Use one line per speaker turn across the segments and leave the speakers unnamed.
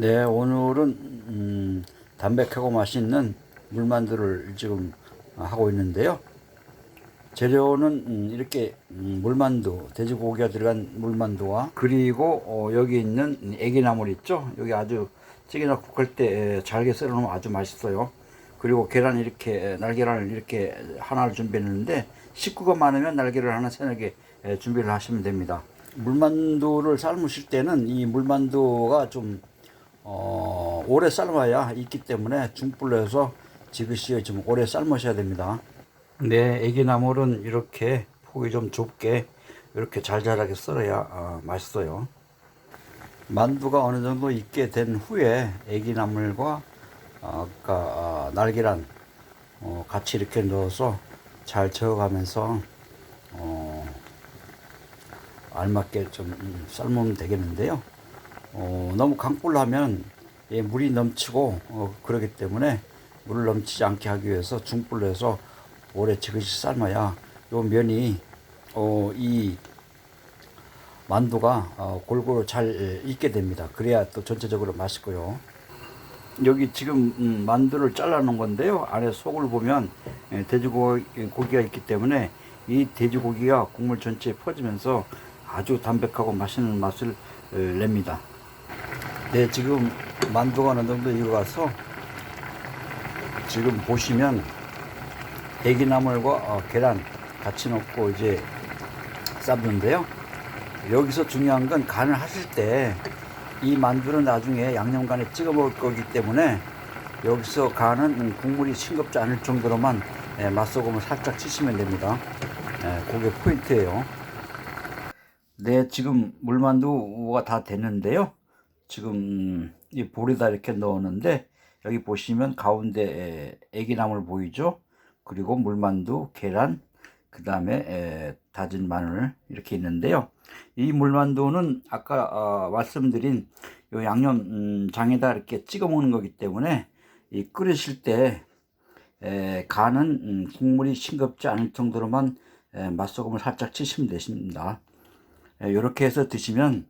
네, 오늘은 음, 담백하고 맛있는 물만두를 지금 하고 있는데요. 재료는 음, 이렇게 음, 물만두, 돼지고기가 들어간 물만두와 그리고 어, 여기 있는 애기나물 있죠? 여기 아주 찌개나 국할 때 잘게 썰어 놓으면 아주 맛있어요. 그리고 계란 이렇게 날계란을 이렇게 하나를 준비했는데 식구가 많으면 날계를 하나 세네 개 에, 준비를 하시면 됩니다. 물만두를 삶으실 때는 이 물만두가 좀 어, 오래 삶아야 익기 때문에 중불로 해서 지그시 좀 오래 삶으셔야 됩니다. 네, 애기나물은 이렇게 폭이 좀 좁게 이렇게 잘잘하게 썰어야 어, 맛있어요. 만두가 어느 정도 익게 된 후에 애기나물과 어, 아까 어, 날계란 어, 같이 이렇게 넣어서 잘 저어가면서 어, 알맞게 좀 음, 삶으면 되겠는데요. 어, 너무 강불로 하면 예, 물이 넘치고 어, 그러기 때문에 물을 넘치지 않게 하기 위해서 중불로 해서 오래 지그시 삶아야 요 면이 어, 이 만두가 어, 골고루 잘 익게 됩니다. 그래야 또 전체적으로 맛있고요. 여기 지금 음, 만두를 잘라 놓은 건데요. 안에 속을 보면 예, 돼지고기가 있기 때문에 이 돼지고기가 국물 전체에 퍼지면서 아주 담백하고 맛있는 맛을 어, 냅니다. 네, 지금 만두가 어느 정도 익어가서 지금 보시면 애기나물과 어, 계란 같이 넣고 이제 삶는데요. 여기서 중요한 건 간을 하실 때 이 만두는 나중에 양념간에 찍어 먹을 거기 때문에 여기서 간은 음, 국물이 싱겁지 않을 정도로만 예, 맛소금을 살짝 치시면 됩니다. 예, 그게 포인트예요. 네, 지금 물만두가 다 됐는데요. 지금 이 볼에다 이렇게 넣었는데 여기 보시면 가운데 애기나물 보이죠? 그리고 물만두, 계란, 그 다음에 다진 마늘 이렇게 있는데요. 이 물만두는 아까 어, 말씀드린 요 양념장에다 이렇게 찍어 먹는 거기 때문에 이 끓이실 때 에, 간은 음, 국물이 싱겁지 않을 정도로만 에, 맛소금을 살짝 치시면 되십니다. 이렇게 해서 드시면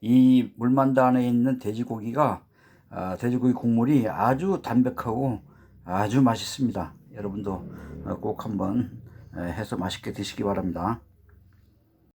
이 물만두 안에 있는 돼지고기가 아, 돼지고기 국물이 아주 담백하고 아주 맛있습니다. 여러분도 어, 꼭 한번 에, 해서 맛있게 드시기 바랍니다.